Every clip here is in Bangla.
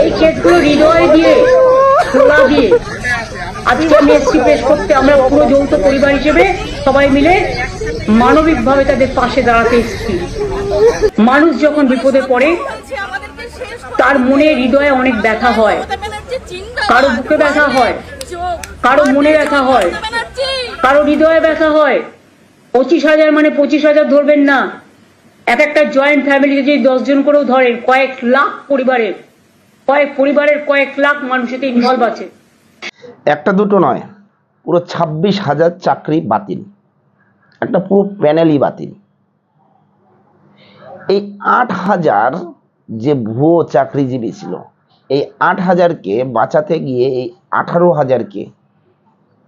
এই কেসগুলো হৃদয় দিয়ে খোলা দিয়ে। আজকে এসছি পেশ করতে। আমরা পুরো যৌথ পরিবার হিসেবে সবাই মিলে মানবিকভাবে তাদের পাশে দাঁড়াতে এসেছি। মানুষ যখন বিপদে পড়ে, তার মনে হৃদয়ে অনেক ব্যথা হয়। কারও বুকে ব্যথা হয়, কারও মনে ব্যথা হয়, কারও হৃদয়ে ব্যথা হয়। পঁচিশ হাজার মানে পঁচিশ হাজার ধরবেন না। এক একটা জয়েন্ট ফ্যামিলিতে যদি দশজন করেও ধরেন, কয়েক লাখ পরিবারের কয়েক পরিবারের কয়েক লাখ মানুষ এতে ইনভলভ আছে। একটা দুটো নয়, পুরো ছাব্বিশ হাজার চাকরি বাতিল। একটা পুরো প্যানেলই বাতিল। এই আট হাজার যে ভুয়ো চাকরিজীবী ছিল, এই আট হাজারকে বাঁচাতে গিয়ে এই আঠারো হাজারকে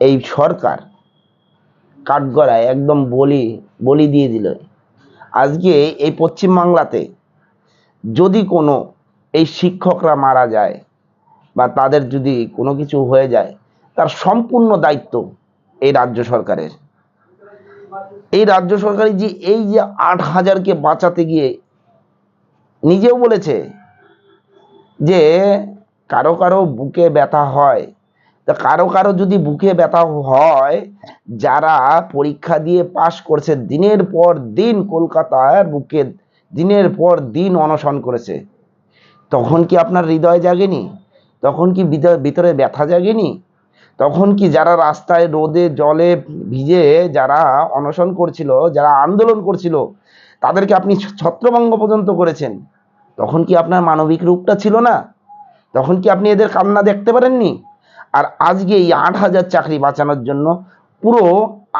এই সরকার কাঠগড়ায় একদম বলি বলি দিয়ে দিল। আজকে এই পশ্চিমবাংলাতে যদি কোনো এই শিক্ষকরা মারা যায় বা তাদের যদি কোনো কিছু হয়ে যায়, তার সম্পূর্ণ দায়িত্ব এই রাজ্য সরকারের। এই রাজ্য সরকারই যে এই যে আট হাজারকে বাঁচাতে গিয়ে নিজেও বলেছে যে কারও কারও বুকে ব্যথা হয়। তা কারও কারও যদি বুকে ব্যথা হয়, যারা পরীক্ষা দিয়ে পাশ করছে, দিনের পর দিন কলকাতার বুকে দিনের পর দিন অনশন করেছে। তখন কি আপনার হৃদয় জাগেনি? তখন কি ভিতরে ব্যথা জাগেনি? তখন কি যারা রাস্তায় রোদে জলে ভিজে যারা অনশন করছিল, যারা আন্দোলন করছিল, তাদেরকে আপনি ছত্রভঙ্গ পর্যন্ত করেছেন? তখন কি আপনার মানবিক রূপটা ছিল না? তখন কি আপনি এদের কান্না দেখতে পারেননি? আর আজকে এই আট হাজার চাকরি বাঁচানোর জন্য পুরো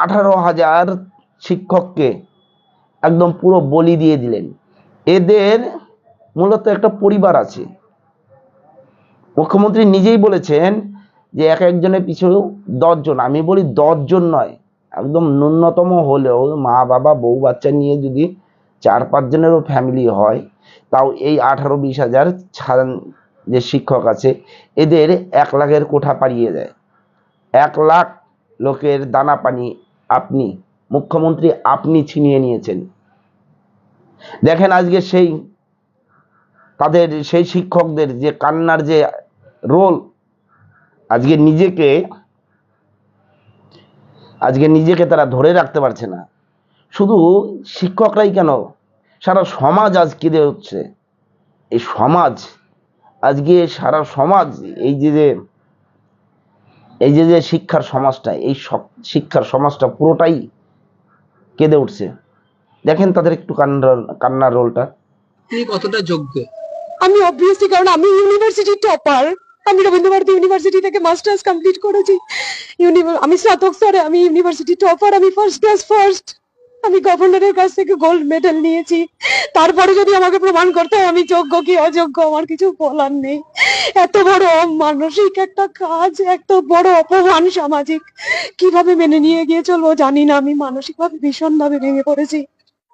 আঠারো হাজার শিক্ষককে একদম পুরো বলি দিয়ে দিলেন। এদের মূলত একটা পরিবার আছে। মুখ্যমন্ত্রী নিজেই বলেছেন যে এক একজনের পিছু দশজন। আমি বলি দশজন নয়, একদম ন্যূনতম হলেও মা বাবা বউ বাচ্চা নিয়ে যদি চার পাঁচজনেরও ফ্যামিলি হয়, তাও এই আঠারো বিশ হাজার যে শিক্ষক আছে, এদের এক লাখের কোঠা পাড়িয়ে দেয়। এক লাখ লোকের দানা পানি আপনি, মুখ্যমন্ত্রী আপনি ছিনিয়ে নিয়েছেন। দেখেন আজকে সেই তাদের সেই শিক্ষকদের যে কান্নার যে রোল, আজকে নিজেকে আজকে নিজেকে তারা ধরে রাখতে পারছে না। শুধু শিক্ষকরাই কেন? সারা সমাজ আজ কেঁদে হচ্ছে এই সমাজ, আজকে সারা সমাজ, এই যে যে, এই যে যে শিক্ষার সমাজটা, এই সব- শিক্ষার সমাজটা পুরোটাই কেঁদে উঠছে। দেখেন তাদের একটু কান্নার কান্নার রোলটা। তিনি কতটা যোগ্য? আমি অবভিয়াসলি কারণ আমি ইউনিভার্সিটি টপার আমি রবীন্দ্রভারতী ইউনিভার্সিটি থেকে মাস্টার্স কমপ্লিট করেছি। আমি স্নাতক স্তরে, আমি ইউনিভার্সিটি টপার আমি ফার্স্ট ক্লাস ফার্স্ট আমি গভর্নরের কাছ থেকে গোল্ড মেডেল নিয়েছি। তারপরে যদি আমাকে প্রমাণ করতে হয়, আমি যোগ্য কি অযোগ্য, আমার কিছু বলার নেই। এত বড় মানসিক একটা কাজ, এত বড় অপমান সামাজিক। কীভাবে মেনে নিয়ে গিয়ে চলবো জানি না, আমি মানসিকভাবে ভীষণভাবে ভেঙে পড়েছি।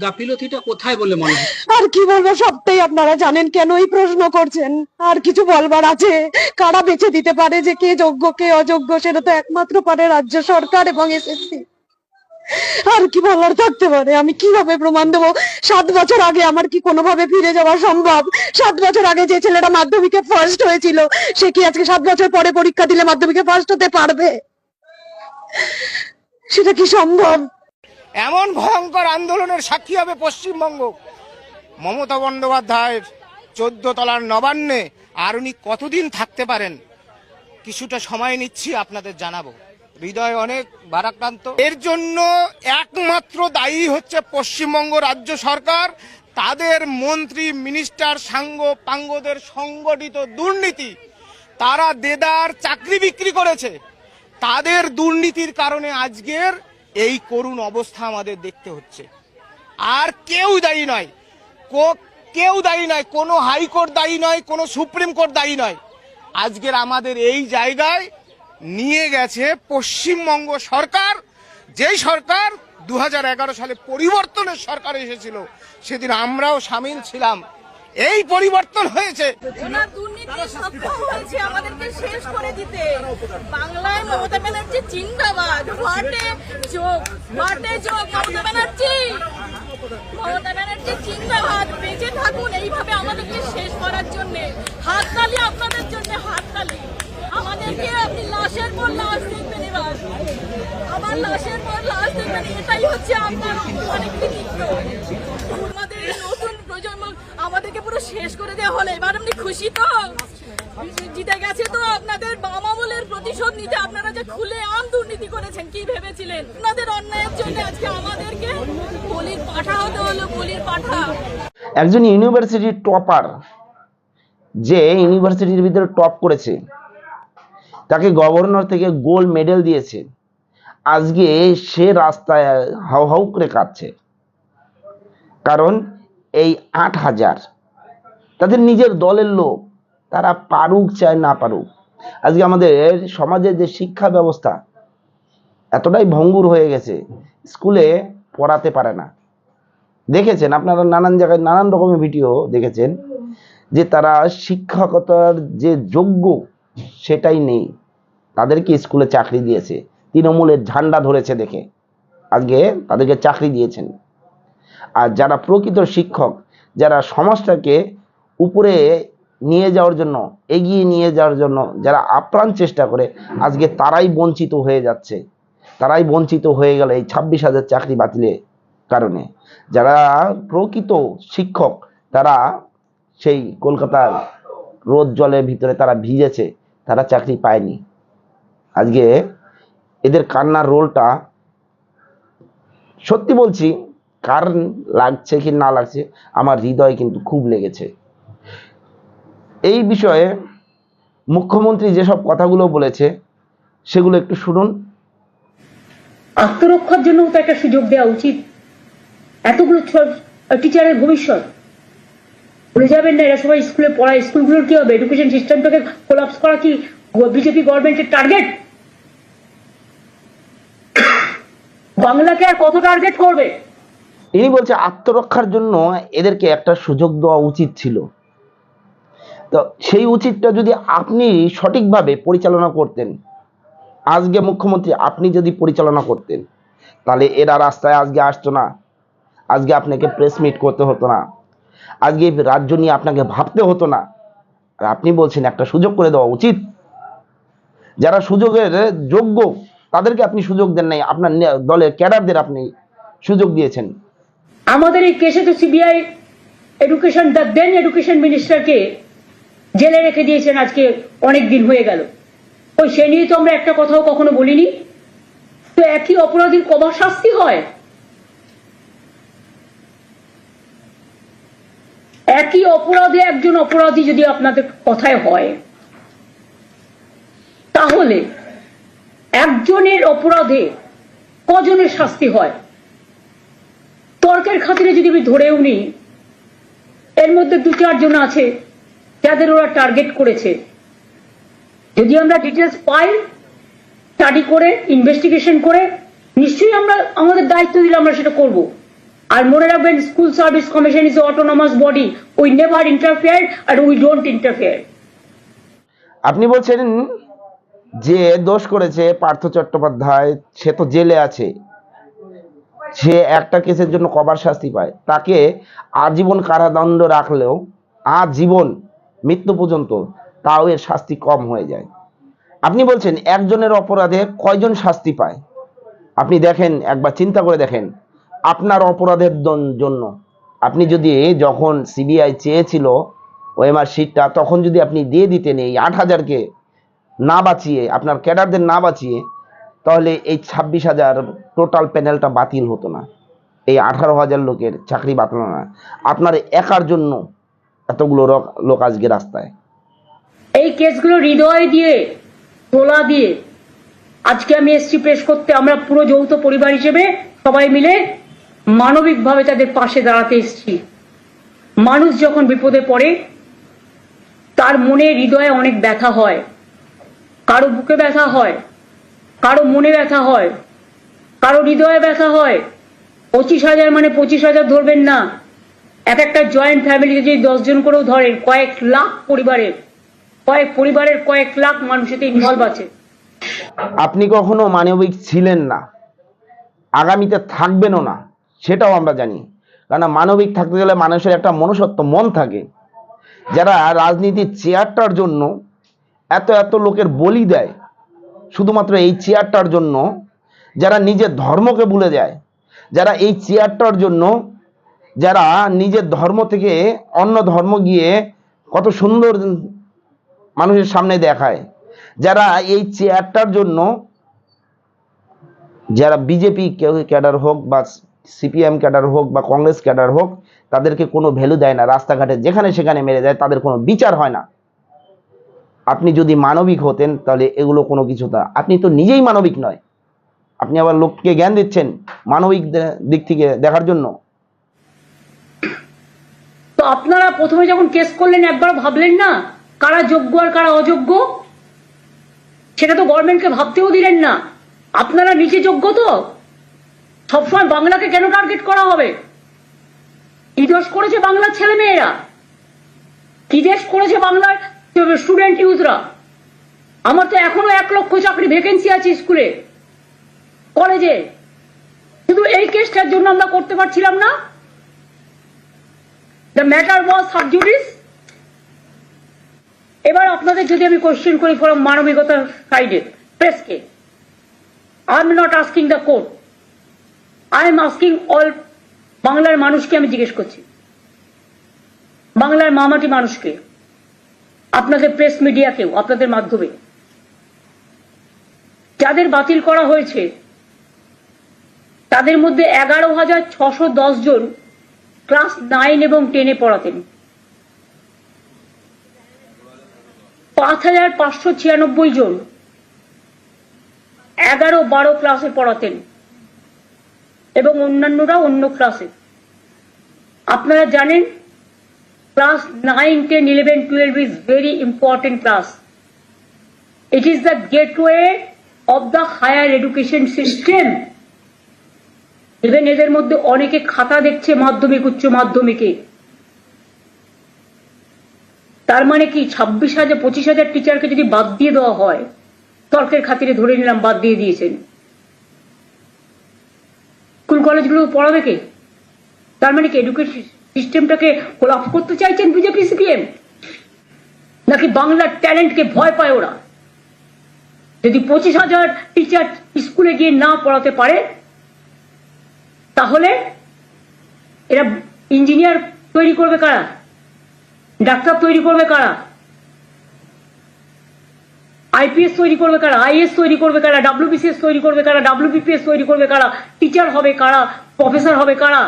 গাফিলতিটা কোথায় বলে মনে হয়? আর কি বলব, সবটাই আপনারা জানেন কেন এই প্রশ্ন করছেন? আর কিছু বলবার আছে? কারা বেছে দিতে পারে যে কে যোগ্য, কে অযোগ্য? সেটা তো একমাত্র পারে রাজ্য সরকার এবং এসএসসি আর কি বলার থাকতে পারে? আমি কীভাবে প্রমাণ দেবো? সাত বছর আগে আমার কি কোনোভাবে ফিরে যাওয়া সম্ভব? সাত বছর আগে যে ছেলেটা মাধ্যমিকে ফার্স্ট হয়েছিল, সে কি আজকে সাত বছর পরে পরীক্ষা দিলে মাধ্যমিকে ফার্স্ট হতে পারবে? সেটা কি সম্ভব? এমন ভয়ঙ্কর আন্দোলনের সাক্ষী হবে পশ্চিমবঙ্গ। মমতা বন্দ্যোপাধ্যায়ের চোদ্দ তলার নবান্নে আর উনি কতদিন থাকতে পারেন? কিছুটা সময় নিচ্ছি, আপনাদের জানাব। হৃদয় অনেক ভারাক্রান্ত। এর জন্য একমাত্র দায়ী হচ্ছে পশ্চিমবঙ্গ রাজ্য সরকার। তাদের মন্ত্রী, মিনিস্টার, সাঙ্গ, পাঙ্গদের সংগঠিত দুর্নীতি, তারা দেদার চাকরি বিক্রি করেছে। তাদের দুর্নীতির কারণে আজকের এই করুণ অবস্থা আমাদের দেখতে হচ্ছে। আর কেউ দায়ী নয়। কেউ দায়ী নয়। কোনো হাইকোর্ট দায়ী নয়, কোনো সুপ্রিম কোর্ট দায়ী নয়। আজকের আমাদের এই জায়গায় নিয়ে গেছে পশ্চিমবঙ্গ সরকার। যেই সরকার দু হাজার এগারো সালে পরিবর্তনের সরকার এসেছিল, সেদিন আমরাও সামিল ছিলাম। এই পরিবর্তন হয়েছে। দিতে। বাংলায় বেঁচে থাকুন এইভাবে আমাদেরকে শেষ করার আপনাদের আমাদেরকে আপনি পর লাশ আমার লাশের পর লাশ দেখবেন, এটাই হচ্ছে আপনার অনেক কৃতিত্ব আমাদের এই নতুন প্রজন্ম আমাদেরকে পুরো শেষ করে দেওয়া হলো। এবার আপনি খুশি তো? জিতে গেছে তো আপনাদের বাম আমলের প্রতিশোধ নিতে আপনারা যে খুলে আম দুর্নীতি করেছেন, কি ভেবেছিলেন? আপনাদের অন্যায়ের জন্য আজকে আমাদেরকে বলির পাঠা হতে হলো, বলির পাঠা। একজন ইউনিভার্সিটির টপার যে ইউনিভার্সিটির ভিতরে টপ করেছে, তাকে গভর্নর থেকে গোল্ড মেডেল দিয়েছে। আজকে সে রাস্তায় হাউ হাউ করে কাঁদছে। কারণ এই আট হাজার তাদের নিজের দলের লোক, তারা পারুক চায় না পারুক। আজকে আমাদের সমাজের যে শিক্ষা ব্যবস্থা, এতটাই ভঙ্গুর হয়ে গেছে স্কুলে পড়াতে পারে না। দেখেছেন আপনারা নানান জায়গায় নানান রকমের ভিডিও দেখেছেন, যে তারা শিক্ষকতার যে যোগ্য সেটাই নেই। তাদেরকে স্কুলে চাকরি দিয়েছে, তৃণমূলের ঝান্ডা ধরেছে দেখে। আজকে তাদেরকে চাকরি দিয়েছেন। আর যারা প্রকৃত শিক্ষক, যারা সমাজটাকে উপরে নিয়ে যাওয়ার জন্য, এগিয়ে নিয়ে যাওয়ার জন্য যারা আপ্রাণ চেষ্টা করে, আজকে তারাই বঞ্চিত হয়ে যাচ্ছে। তারাই বঞ্চিত হয়ে গেল এই ছাব্বিশ হাজার চাকরি বাতিলের কারণে। যারা প্রকৃত শিক্ষক, তারা সেই কলকাতার রোদ জলের ভিতরে তারা ভিজেছে, তারা চাকরি পায়নি। আজকে এদের কান্নার রোলটা সত্যি বলছি, কার লাগছে কি না লাগছে, আমার হৃদয় কিন্তু খুব লেগেছে। এই বিষয়ে মুখ্যমন্ত্রী যেসব কথাগুলো বলেছে সেগুলো একটু শুনুন। আত্মরক্ষার জন্য তো একটা সুযোগ দেওয়া উচিত। এতগুলো টিচারের ভবিষ্যৎ। ভুলে যাবেন না এরা সবাই স্কুলে পড়ায়। স্কুলগুলোর কি হবে? এডুকেশন সিস্টেমটাকে কোলাপস করা কি বিজেপি গভর্নমেন্টের টার্গেট বাংলাকে আর কত টার্গেট করবে? ইনি বলছে আত্মরক্ষার জন্য এদেরকে একটা সুযোগ দেওয়া উচিত ছিল। তো সেই উচিতটা যদি আপনি সঠিকভাবে পরিচালনা করতেন, আজকে মুখ্যমন্ত্রী আপনি যদি পরিচালনা করতেন, তাহলে এরা রাস্তায় আজকে আসতো না, আজকে আপনাকে প্রেস মিট করতে হতো না, আজকে রাজ্য নিয়ে আপনাকে ভাবতে হতো না। আর আপনি বলছেন একটা সুযোগ করে দেওয়া উচিত। যারা সুযোগের যোগ্য, তাদেরকে আপনি সুযোগ দেন নাই, আপনার দলের ক্যাডারদের আপনি সুযোগ দিয়েছেন। আমাদের এই কেসে তো CBI education the then education মিনিস্টারকে জেলে রেখে দিয়েছেন আজকে অনেক দিন হয়ে গেল। ওই সে নিয়ে তো আমরা একটা কথাও কখনো বলিনি। তো একই অপরাধীর কবার শাস্তি হয়? একই অপরাধে একজন অপরাধী যদি আপনাদের কথায় হয়, তাহলে একজনের অপরাধে কজনের শাস্তি হয়? তর্কের খাতিরে যদি আমি ধরেও নিই, এর মধ্যে দু চারজন আছে। যাদের ওরা টার্গেট করেছে। যদি আমরা ডিটেলস পাই স্টাডি করে ইনভেস্টিগেশন করে, নিশ্চয়ই আমরা, আমাদের দায়িত্ব দিলে আমরা সেটা করব। আর মনে রাখবেন school service commission is autonomous body we never interfere R we don't interfere আপনি বলছেন যে দোষ করেছে পার্থ চট্টোপাধ্যায়, সে তো জেলে আছে। সে একটা কেসের জন্য কবার শাস্তি পায়। তাকে আজীবন কারাদণ্ড রাখলেও, আজীবন মৃত্যু পর্যন্ত তাও এর শাস্তি কম হয়ে যায়। আপনি বলছেন একজনের অপরাধে কয়জন শাস্তি পায়? আপনি দেখেন, একবার চিন্তা করে দেখেন, আপনার অপরাধের জন্য। আপনি যদি যখন সিবিআই চেয়েছিল ওএমআর শিটটা তখন যদি আপনি দিয়ে দিতেন এই আট হাজারকে না বাঁচিয়ে, আপনার ক্যাডারদের না বাঁচিয়ে, তাহলে এই ছাব্বিশ হাজার টোটাল প্যানেলটা বাতিল হতো না। এই আঠারো হাজার লোকের চাকরি বাতিল না। আপনার একার জন্য এতগুলো লোক আজকে রাস্তায়। এই কেসগুলো হৃদয় দিয়ে তোলা দিয়ে, আজকে আমি এসছি প্রেস করতে, আমরা পুরো যৌথ পরিবার হিসেবে সবাই মিলে মানবিকভাবে তাদের পাশে দাঁড়াতে এসছি। মানুষ যখন বিপদে পড়ে, তার মনে হৃদয়ে অনেক ব্যথা হয়। কারও বুকে ব্যথা হয়, কারও মনে ব্যথা হয়, কারও হৃদয়ে ব্যথা হয়। পঁচিশ হাজার মানে পঁচিশ হাজার ধরবেন না। এক একটা জয়েন্ট ফ্যামিলিতে যদি দশজন করেও ধরেন কয়েক লাখ পরিবারের কয়েক পরিবারের কয়েক লাখ মানুষেতে ইনভলভ আছে। আপনি কখনো মানবিক ছিলেন না, আগামীতে থাকবেনও না, সেটাও আমরা জানি। কারণ মানবিক থাকতে গেলে মানুষের একটা মনুষ্যত্ব মন থাকে। যারা রাজনীতির চেয়ারটার জন্য এত এত লোকের বলি দেয়, শুধুমাত্র এই চেয়ারটার জন্য, যারা নিজের ধর্মকে ভুলে যায়, যারা এই চেয়ারটার জন্য যারা নিজের ধর্ম থেকে অন্য ধর্ম গিয়ে কত সুন্দর মানুষের সামনে দেখায়, যারা এই চেয়ারটার জন্য, যারা বিজেপি ক্যাডার হোক বা সিপিএম ক্যাডার হোক বা কংগ্রেস ক্যাডার হোক, তাদেরকে কোনো ভ্যালু দেয় না রাস্তাঘাটে, যেখানে সেখানে মেরে দেয়, তাদের কোনো বিচার হয় না। আপনি যদি মানবিক হতেন, তাহলে এগুলো কোনো কিছু তা আপনি তো নিজেই মানবিক নয়। আপনি আবার লোককে জ্ঞান দিচ্ছেন মানবিক দিক থেকে দেখার জন্য। তো আপনারা প্রথমে যখন কেস করলেন একবার ভাবলেন না কারা যোগ্য আর কারা অযোগ্য? সেটা তো গভর্নমেন্টকে ভাবতেও দিলেন না। আপনারা নিচে যোগ্য তো? সবসময় বাংলাকে কেন টার্গেট করা হবে? কি দোষ করেছে বাংলার ছেলে মেয়েরা কি দেশ করেছে বাংলার স্টুডেন্ট ইউথরা আমার তো এখনও এক লক্ষ চাকরি ভ্যাকেন্সি আছে স্কুলে, কলেজে। শুধু এই কেসটার জন্য আমরা করতে পারছিলাম না। দ্য ম্যাটার ওয়াজ সাবজুডিস এবার আপনাদের যদি আমি কোশ্চেন করি ফরম মানবিকতার সাইডে প্রেসকে I am not asking the court I am asking all বাংলার মানুষকে আমি জিজ্ঞেস করছি। বাংলার মামাটি মানুষকে, আপনাদের প্রেস মিডিয়াকেও আপনাদের মাধ্যমে। যাদের বাতিল করা হয়েছে, তাদের মধ্যে এগারো হাজার ছশো দশ জন ক্লাস নাইন এবং টেনে পড়াতেন। পাঁচ হাজার পাঁচশো ছিয়ানব্বই জন এগারো বারো ক্লাসে পড়াতেন এবং অন্যান্যরা অন্য ক্লাসে। আপনারা জানেন, class nine, ten, eleven, twelve is very important class it is the gateway of the higher education system even এদের মধ্যে অনেকে খাতা দেখছে মাধ্যমিক, উচ্চ মাধ্যমিকে। তার মানে কি, ছাব্বিশ হাজার, পঁচিশ হাজার টিচারকে যদি বাদ দিয়ে দেওয়া হয়, তর্কের খাতিরে ধরে নিলাম, বাদ দিয়ে দিয়েছেন। স্কুল কলেজগুলো পড়াবে কে? তার মানে কি এডুকেশন সিস্টেমটাকে কোলাপ করতে চাইছেন বিজেপি সিপিএম নাকি বাংলার ট্যালেন্টকে ভয় পায় ওরা? যদি পঁচিশ হাজার টিচার স্কুলে গিয়ে না পড়াতে পারে তাহলে এরা ইঞ্জিনিয়ার তৈরি করবে কারা? ডাক্তার তৈরি করবে কারা? আইপিএস তৈরি করবে কারা? আইএস তৈরি করবে কারা? ডাব্লিউবিসিএস তৈরি করবে কারা? ডাব্লিউবিপিএস তৈরি করবে কারা? টিচার হবে কারা? প্রফেসর হবে কারা?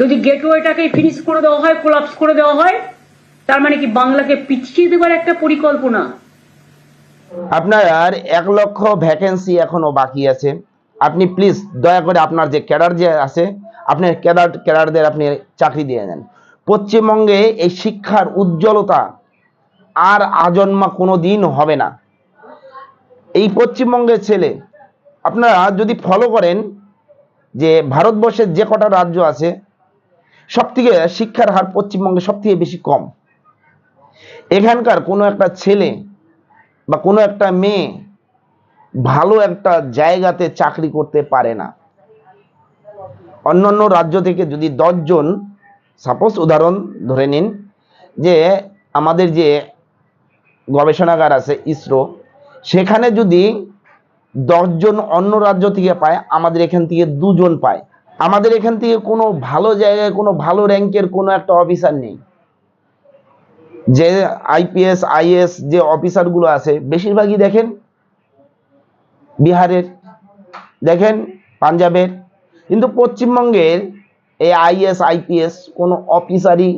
যদি গেটওয়েটাকে ফিনিশ করে দেওয়া হয় কোলাপস করে দেওয়া হয়, তার মানে কি বাংলাকে পিছিয়ে দেবার একটা পরিকল্পনা? আপনার আর এক লক্ষ ভ্যাকেন্সি এখনও বাকি আছে। আপনি প্লিজ দয়া করে আপনার যে ক্যাডার যে আছে, আপনি ক্যাডার ক্যাডারদের আপনি চাকরি দিয়ে দেন। পশ্চিমবঙ্গে এই শিক্ষার উজ্জ্বলতা আর আজন্মা কোনো দিন হবে না। এই পশ্চিমবঙ্গের ছেলে, আপনারা যদি ফলো করেন যে ভারতবর্ষের যে কটা রাজ্য আছে সব থেকে শিক্ষার হার পশ্চিমবঙ্গে সব থেকে বেশি কম। এখানকার কোনো একটা ছেলে বা কোনো একটা মেয়ে ভালো একটা জায়গাতে চাকরি করতে পারে না। অন্যান্য রাজ্য থেকে যদি দশজন সাপোজ উদাহরণ ধরে নিন যে আমাদের যে গবেষণাগার আছে ইসরো, সেখানে যদি দশজন অন্য রাজ্য থেকে পায়, আমাদের এখান থেকে দুজন পায়। আমাদের এখান থেকে কোনো ভালো জায়গায়, কোনো ভালো র্যাঙ্কের কোনো একটা অফিসার নেই। যে আইপিএস আইএস যে অফিসারগুলো আছে, বেশিরভাগই দেখেন বিহারের, দেখেন পাঞ্জাবের। কিন্তু পশ্চিমবঙ্গের এই আইএস আইপিএস কোনো অফিসারই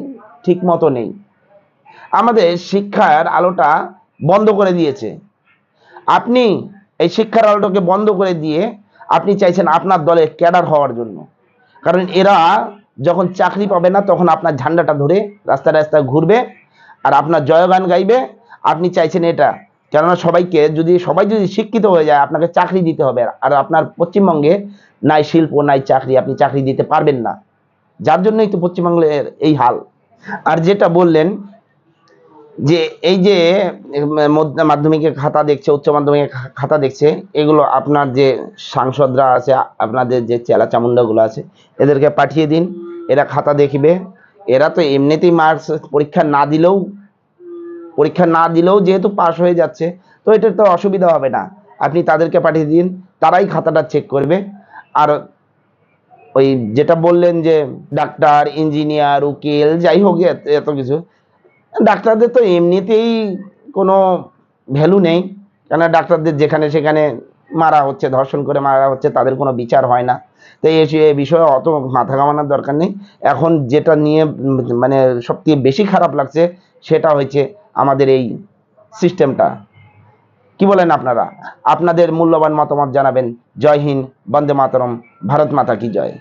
ঠিক মতো নেই। আমাদের শিক্ষার আলোটা বন্ধ করে দিয়েছে। আপনি এই শিক্ষার আলোটাকে বন্ধ করে দিয়ে আপনি চাইছেন আপনার দলে ক্যাডার হওয়ার জন্য। কারণ এরা যখন চাকরি পাবে না, তখন আপনার ঝান্ডাটা ধরে রাস্তায় রাস্তায় ঘুরবে আর আপনার জয়গান গাইবে। আপনি চাইছেন এটা। কেননা সবাইকে যদি সবাই যদি শিক্ষিত হয়ে যায় আপনাকে চাকরি দিতে হবে। আর আপনার পশ্চিমবঙ্গে নাই শিল্প নাই চাকরি আপনি চাকরি দিতে পারবেন না। যার জন্যই তো পশ্চিমবঙ্গের এই হাল। আর যেটা বললেন যে এই যে উম, মধ্য- মাধ্যমিকে খাতা দেখছে উচ্চ মাধ্যমিকে খা- খাতা দেখছে এগুলো আপনার যে সাংসদরা আছে আপনাদের যে চেলা চামুন্ডাগুলো আছে এদেরকে পাঠিয়ে দিন। এরা খাতা দেখবে। এরা তো এমনিতেই মার্কস পরীক্ষা না দিলেও পরীক্ষা না দিলেও যেহেতু পাশ হয়ে যাচ্ছে, তো এটার তো অসুবিধা হবে না। আপনি তাদেরকে পাঠিয়ে দিন, তারাই খাতাটা চেক করবে। আর ওই যেটা বললেন যে ডাক্তার ইঞ্জিনিয়ার উকিল, যাই হোক এত- কিছু, ডাক্তারদের তো এমনিতেই কোনো ভ্যালু নেই। কেন ডাক্তারদের যেখানে সেখানে মারা হচ্ছে, ধর্ষণ করে মারা হচ্ছে, তাদের কোনো বিচার হয় না। তো এই বিষয়ে অত মাথা ঘামানোর দরকার নেই। এখন যেটা নিয়ে মানে সবথেকে বেশি খারাপ লাগছে, সেটা হচ্ছে আমাদের এই সিস্টেমটা। কি বলেন আপনারা? আপনাদের মূল্যবান মতামত জানাবেন। জয় হিন্দ, বন্দে মাতরম, ভারত মাতা কি জয়।